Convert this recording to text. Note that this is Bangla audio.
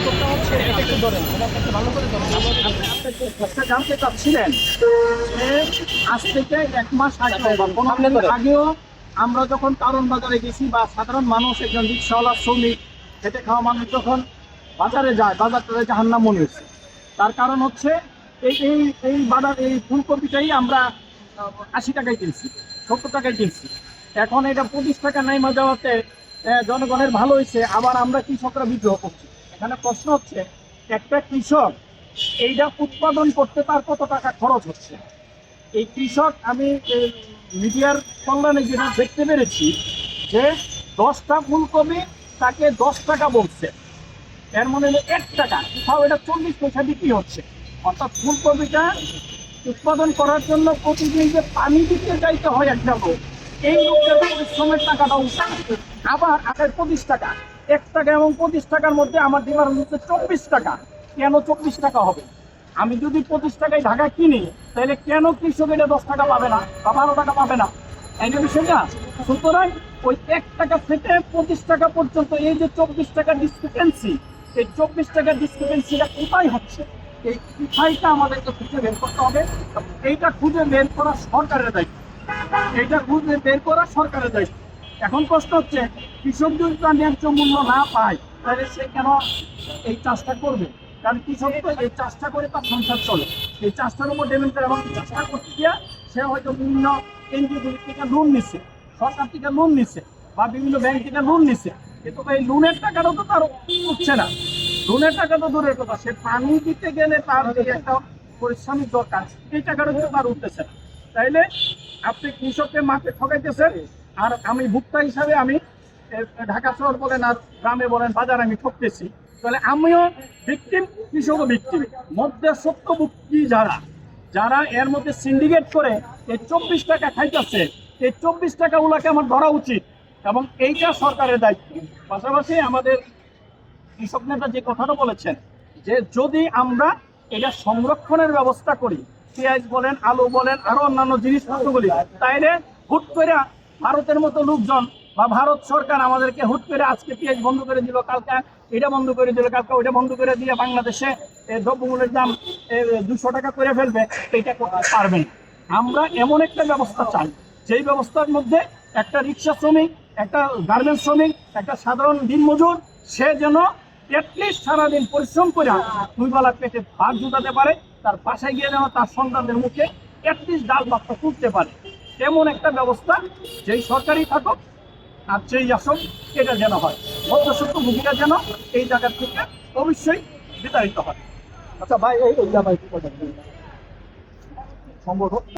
বিষয়টা হচ্ছে এটা একটু ধরেন। এটা একটু ভালো করে ধরেন। একটা জানতে চাচ্ছিলেন আজ থেকে এক মাস আগে আগেও আমরা যখন কারণ বাজারে গেছি বা সাধারণ মানুষ একজন রিক্সাওয়ালা শ্রমিক খেটে খাওয়া মানুষ যখন বাজারে যায় বাজারটারে জাহান্না মনে হচ্ছে। তার কারণ হচ্ছে এই এই এই বাজার এই ফুলকপিটাই আমরা আশি টাকায় কিনছি সত্তর টাকায় কিনছি। এখন এটা পঁচিশ টাকা নাইমা যাওয়াতে জনগণের ভালো হয়েছে আবার আমরা কৃষকরা বিদ্রোহ করছি। এখানে প্রশ্ন হচ্ছে, একটা কৃষক এইটা উৎপাদন করতে তার কত টাকা খরচ হচ্ছে? এই কৃষক আমি মিডিয়ার কল্যাণে যেটা দেখতে পেরেছি যে দশটা ফুলকপি তাকে দশ টাকা বলছে। এর মনে হলো এক টাকা কোথাও এটা চল্লিশ পয়সা বিক্রি হচ্ছে। অর্থাৎ ফুলকপিটা উৎপাদন করার জন্য প্রতিদিন যে পানি দিতে যাইতে হয় একটা লোক, এই লোকের পরিশ্রমের টাকাটা আবার আটের পঁচিশ টাকা এক টাকা এবং পঁচিশ টাকার মধ্যে আমার ডিমান্ড হচ্ছে চব্বিশ টাকা। কেন চব্বিশ টাকা হবে? আমি যদি পঁচিশ টাকায় ঢাকা কিনি, তাহলে কেন কৃষক এটা দশ টাকা পাবে না বা বারো টাকা পাবে না? এই বিষয়টা সুতরাং ওই এক টাকা থেকে পঁচিশ টাকা পর্যন্ত এই যে চব্বিশ টাকা ডিসক্রিপেন্সি এই চব্বিশ টাকার ডিসক্রিপেন্সিটা কোথায় হচ্ছে? এই কোথায়টা আমাদেরকে খুঁজে বের করতে হবে এইটা খুঁজে বের করা সরকারের দায়িত্ব। এইটা খুঁজে বের করা সরকারের দায়িত্ব। এখন প্রশ্ন হচ্ছে কৃষক যদি তার ন্যায্য মূল্য না পায়, তাহলে সে কেন এই চাষটা করবে? কারণ কৃষক তো এই চাষটা করে তার সংসার চলে। এই চাষটার উপর ডিপেন্ড করে এবং চাষটা করতে গিয়ে সে হয়তো বিভিন্ন এনজিওগুলি থেকে লোন নিচ্ছে সরকার থেকে লোন নিচ্ছে বা বিভিন্ন ব্যাংক থেকে লোন নিচ্ছে কিন্তু এই লোনের টাকাটা তো তার উঠছে না। লোনের টাকা তো দূরের কথা, সে পানি দিতে গেলে তার একটা পরিশ্রমিক দরকার, এই টাকাটা কিন্তু তার উঠতেছে না। তাইলে আপনি কৃষককে মাঠে ঠকাইতেছেন, আর আমি ভুক্তা হিসাবে আমি ঢাকা শহর বলেন আর গ্রামে বলেন, বাজার আমি ঠকতেছি। তাহলে আমিও ভিকটিম কৃষকও ভিকটিম মধ্যে সত্যভুক্তি যারা যারা এর মধ্যে সিন্ডিকেট করে, এই চব্বিশ টাকা খাইতেছে, এই চব্বিশ টাকা ওগুলাকে আমার ধরা উচিত। এবং এইটা সরকারের দায়িত্ব। পাশাপাশি আমাদের কৃষক নেতা যে কথাটা বলেছেন, যে যদি আমরা এটা সংরক্ষণের ব্যবস্থা করি, পেঁয়াজ বলেন, আলু বলেন, আরও অন্যান্য জিনিসপত্রগুলি, তাইলে হুট করে ভারতের মতো লোকজন বা ভারত সরকার আমাদেরকে হুট করে আজকে পেঁয়াজ বন্ধ করে দিল, কালকে এটা বন্ধ করে দিল, কালকে ওইটা বন্ধ করে দিয়ে বাংলাদেশে দ্রব্যমূল্যের দাম দুশো টাকা করে ফেলবে, এটা করতে পারবে না। আমরা এমন একটা ব্যবস্থা চাই, যেই ব্যবস্থার মধ্যে একটা রিক্সা শ্রমিক, একটা গার্মেন্টস শ্রমিক, একটা সাধারণ দিনমজুর, সে যেন অ্যাটলিস্ট সারাদিন পরিশ্রম করে দুই বেলা পেটে ভাত জুটাতে পারে, তার বাসায় গিয়ে যেন তার সন্তানদের মুখে অ্যাটলিস্ট ডাল ভাতটা তুলতে পারে। এমন একটা ব্যবস্থা যেই সরকারি থাকুক আর যেই আসন, এটা যেন হয়। মধ্যসত্ত্ব ভূমিকা যেন এই জায়গা থেকে অবশ্যই বিতাড়িত হয়। আচ্ছা ভাই, এই ভাই সম্ভব